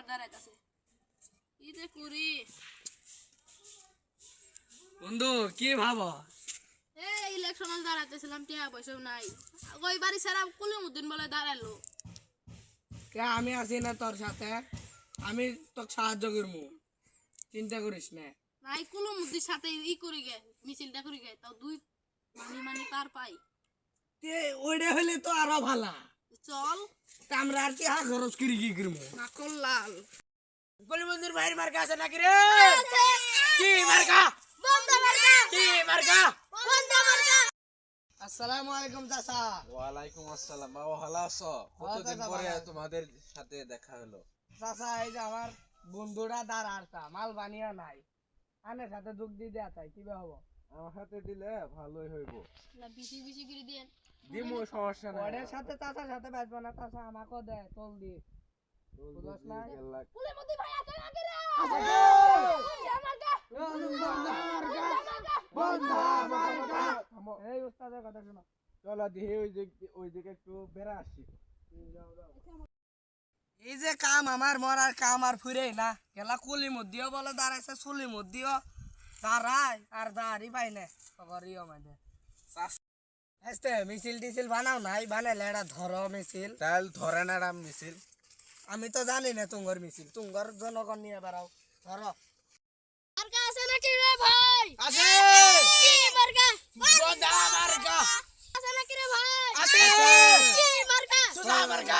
আমার দাঁড়াইতেছে। কি যে করি বন্ধু কি ভাবো? এই ইলেকশন দাঁড়াইতেছিলাম টিয়া পয়সাও নাই। ওই বাড়ি কলিমুদ্দিন বলে দাঁড়াল কে আমি আছি না তোর সাথে। আমি তোকে সাহায্য করব চিন্তা করিস না। নাই কলিমুদ্দির সাথে ই করি গে মিছিলটা করি গে তাও দুই মানি মানি তার পাই। তে ওইটা হলে তো আরও ভালা। চল। আমরা আর কি হা খরচ করি কি করব? নাকল লাল গলি মন্দির ভাইয়ের মার্কা আছে নাকি রে? কি মার্কা? কি মার্কা? আসসালামু আলাইকুম চাচা। ওয়ালাইকুম আসসালাম। বাবা ভালো আছো? কতদিন পরে তোমাদের সাথে দেখা হলো? চাচা এই যে আমার বন্ধুরা দাঁড়া আসা মাল বানিয়া নাই। আনের সাথে যোগ দিয়ে দেওয়া তাই কীভাবে হব? আমার হাতে দিলে ভালোই হইব। বিসি বিসি করে দিয়ে দিমু সমস্যা নাই। ওদের সাথে চাচার সাথে বেচবো না চাচা আমাকেও দেয় তোল বুঝছ না? ভাই রে? এই উস্তাদের কথা শোনো। চলো দিহি ওই দিক ওই দিকে একটু বেড়া আসি। এই যে কাম আমার মরার কাম আর ফুরে না। গেলা কুলি মধ্যেও বলে দাঁড়াইছে চুলি মধ্যেও দাঁড়ায় আর দাঁড়ি পাই না। করিও মাঝে এসতে মিছিল টিছিল বানাও নাই বানাইলে এটা ধরো মিছিল। তাহলে ধরে না রাম মিছিল। আমি তো জানি না তুঙ্গর মিছিল। তুঙ্গর জনগণ নিয়ে বেড়াও। ধরো। আছে নাকি রে ভাই? আছে! কি মার্কা? বন্ধা মার্কা! আছে নাকি রে ভাই? আছে! কি মার্কা? সুজা মার্কা!